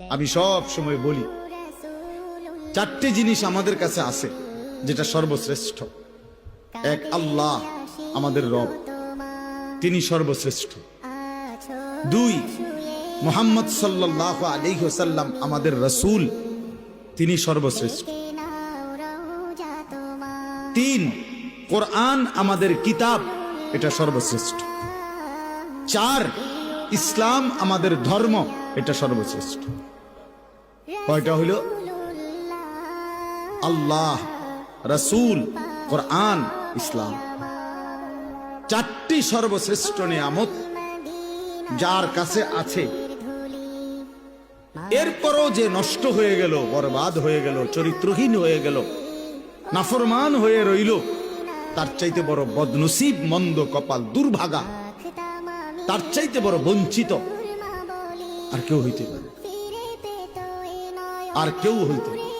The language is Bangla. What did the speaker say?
আমি সব সময় বলি, চারটি জিনিস আমাদের কাছে আছে যেটা সর্বশ্রেষ্ঠ। এক, আল্লাহ আমাদের রব, তিনি সর্বশ্রেষ্ঠ। দুই, মোহাম্মদ সাল্লাহ আলিহাসাল্লাম আমাদের রসুল, তিনি সর্বশ্রেষ্ঠ। তিন, কোরআন আমাদের কিতাব, এটা সর্বশ্রেষ্ঠ। চার, ইসলাম আমাদের ধর্ম এটা সর্বশ্রেষ্ঠ। কয়টা হইল? আল্লাহ রসুল কোরআন ইসলাম। চারটি সর্বশ্রেষ্ঠ নিয়ামত যার কাছে আছে। এরপরও যে নষ্ট হয়ে গেল বরবাদ হয়ে গেল চরিত্রহীন হয়ে গেল নাফরমান হয়ে রইল তার চাইতে বড় বদনসিব মন্দ কপাল দুর্ভাগা তার চাইতে বড় বঞ্চিত আর কেউ হইতে পারে আর কেউ হইতে পারে